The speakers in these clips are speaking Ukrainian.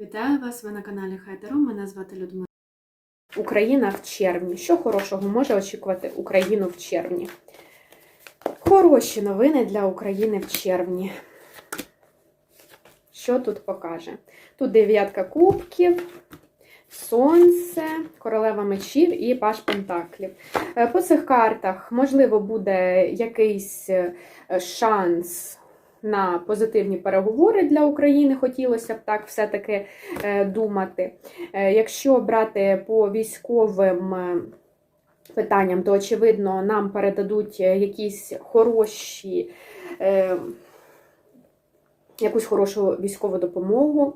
Вітаю вас! Ви на каналі Хайтеро. Мене звати Людмила. Україна в червні. Що хорошого може очікувати Україну в червні? Хороші новини для України в червні. Що тут покаже? Тут дев'ятка кубків, сонце, королева мечів і паш пентаклів. Е, По цих картах, можливо, буде якийсь е, шанс на позитивні переговори для України, хотілося б так все-таки е, думати. Е, Якщо брати по військовим е, питанням, то очевидно нам передадуть якісь хороші. Якусь хорошу військову допомогу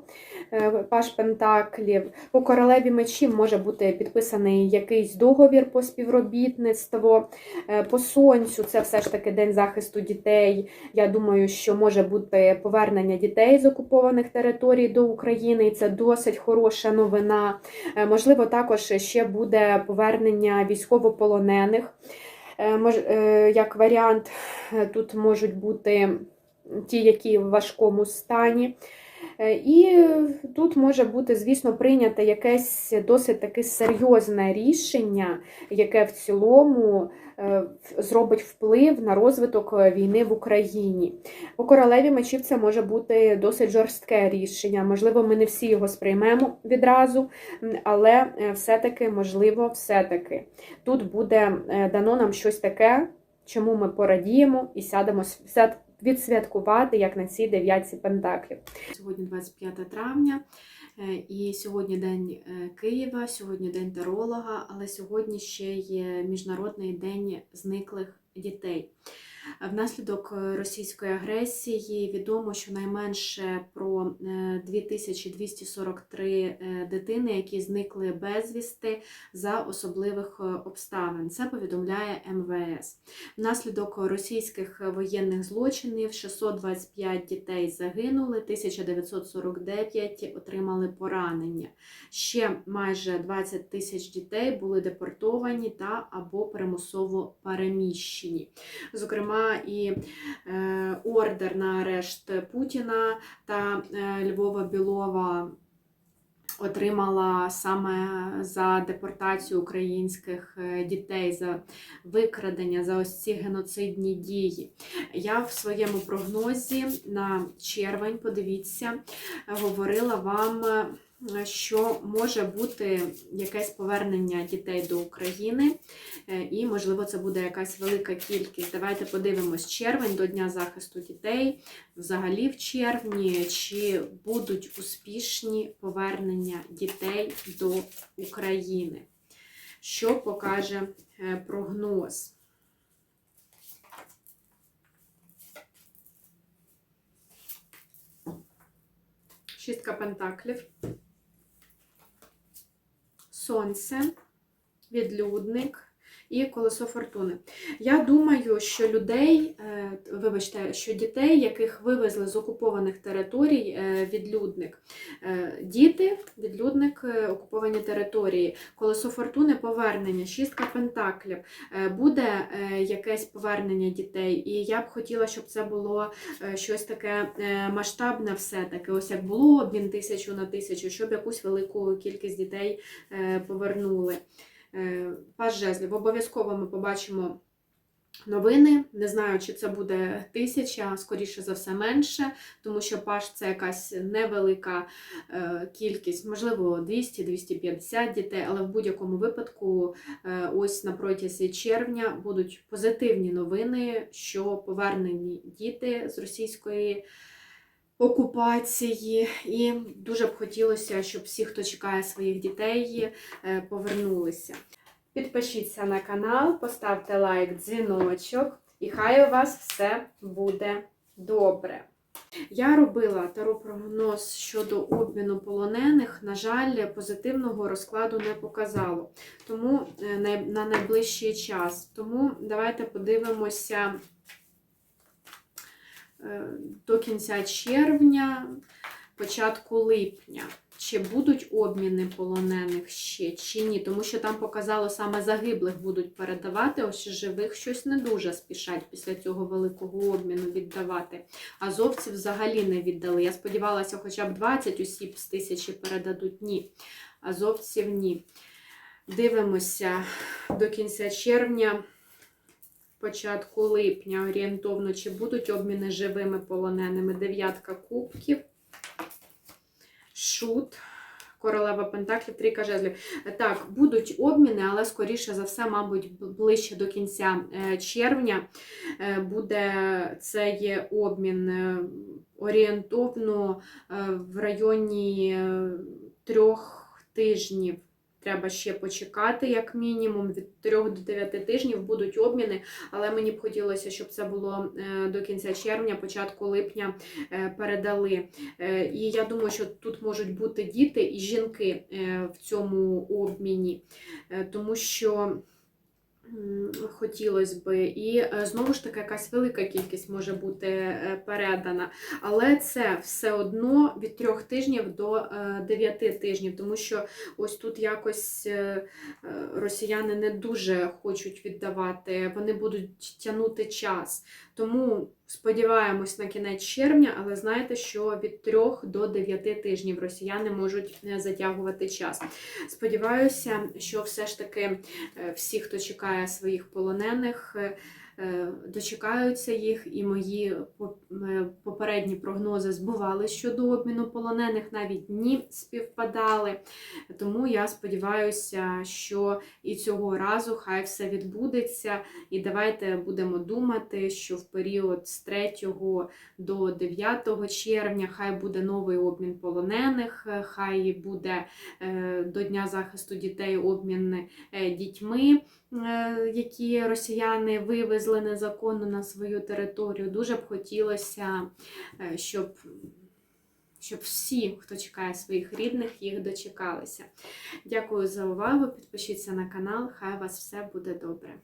е, Паш Пентаклів. По королеві мечів може бути підписаний якийсь договір по співробітництво. Е, По сонцю це все ж таки День захисту дітей. Я думаю, що може бути повернення дітей з окупованих територій до України, і це досить хороша новина. Е, Можливо, також ще буде повернення військовополонених. Як варіант, тут можуть бути ті, які в важкому стані. Е, І тут може бути, звісно, прийнято якесь досить таки серйозне рішення, яке в цілому е, зробить вплив на розвиток е, війни в Україні. По королеві мечів це може бути досить жорстке рішення. Можливо, ми не всі його сприймемо відразу, але все-таки, можливо, все-таки тут буде дано нам щось таке, чому ми порадіємо і сядемо відсвяткувати, як на цій дев'ятці пентаклів. Сьогодні 25 травня, е, і сьогодні день е, Києва, сьогодні день таролога, але сьогодні ще є Міжнародний день зниклих дітей. Внаслідок е, російської агресії відомо, що найменше про е, 2243 е, дитини, які зникли безвісти за особливих е, обставин. Це повідомляє МВС. Внаслідок російських воєнних злочинів 625 дітей загинули, 1949 отримали поранення. Ще майже 20 тисяч дітей були депортовані та або примусово переміщені. Зокрема, і е, ордер на арешт Путіна та е, Львова Білова отримала саме за депортацію українських е, дітей, за викрадення, за ось ці геноцидні дії. Я в своєму прогнозі на червень, подивіться, говорила вам. Що може бути якесь повернення дітей до України, е, і, можливо, це буде якась велика кількість. Давайте подивимось червень до Дня захисту дітей, взагалі в червні, чи будуть успішні повернення дітей до України. Що покаже е, прогноз? Шістка пентаклів. Сонце, відлюдник і колесо фортуни. Я думаю, що людей, е, вибачте, що дітей, яких вивезли з окупованих територій, е, відлюдник. Е, Діти, відлюдник, окуповані території, колесо фортуни, повернення, шістка пентаклів. Буде якесь повернення дітей, і я б хотіла, щоб це було щось таке масштабне, все-таки. Ось як було обмін тисячу на тисячу, щоб якусь велику кількість дітей повернули. Е, Паж жезлів. Обов'язково ми побачимо новини. Не знаю, чи це буде тисяча, скоріше за все менше, тому що паж це якась невелика е, кількість, можливо, 200-250 дітей, але в будь-якому випадку, е, ось на протязі червня будуть позитивні новини, що повернені діти з російської окупації, і дуже б хотілося, щоб всі, хто чекає своїх дітей, е, повернулися. Підпишіться на канал, поставте лайк, дзвіночок, і хай у вас все буде добре. Я робила таро-прогноз щодо обміну полонених. На жаль, позитивного розкладу не показало. Тому е, на найближчий час. Тому давайте подивимося до кінця червня. початку липня. Чи будуть обміни полонених ще, чи ні? Тому що там показало саме загиблих будуть передавати, ось живих щось не дуже спішать після цього великого обміну віддавати. Азовців взагалі не віддали. Я сподівалася, хоча б 20 осіб з тисячі передадуть. Ні. Азовців ні. Дивимося до кінця червня, початку липня орієнтовно, чи будуть обміни живими полоненими. Дев'ятка кубків, шут, королева Пентаклів, трійка жезлів. Так, будуть обміни, але скоріше за все, мабуть, ближче до кінця е, червня е, буде це є обмін е, орієнтовно в районі трьох тижнів. Треба ще почекати, як мінімум, від 3 до 9 тижнів будуть обміни, але мені б хотілося, щоб це було е, до кінця червня, початку липня е, передали. Е, І я думаю, що тут можуть бути діти і жінки в цьому обміні, тому що. Хотілося би, і е, знову ж таки якась велика кількість може бути е, передана, але це все одно від трьох тижнів до е, дев'яти тижнів, тому що ось тут якось росіяни не дуже хочуть віддавати, вони будуть тягнути час. Тому сподіваємось на кінець червня, але знаєте, що від 3 до 9 тижнів росіяни можуть е, затягувати час. Сподіваюся, що все ж таки е, всі, хто чекає своїх полонених, е, дочекаються їх, і мої е, попередні прогнози збували щодо обміну полонених, навіть дні співпадали. Тому я сподіваюся, що і цього разу хай все відбудеться. І давайте будемо думати, що в період з 3 до 9 червня хай буде новий обмін полонених, е, хай буде е, до Дня захисту дітей обмін е, дітьми, е, які росіяни вивезли незаконно на свою територію. Дуже б хотілося, е, щоб. Щоб всі, хто чекає своїх рідних, їх дочекалися. Дякую за увагу. Підпишіться на канал. Хай вас все буде добре.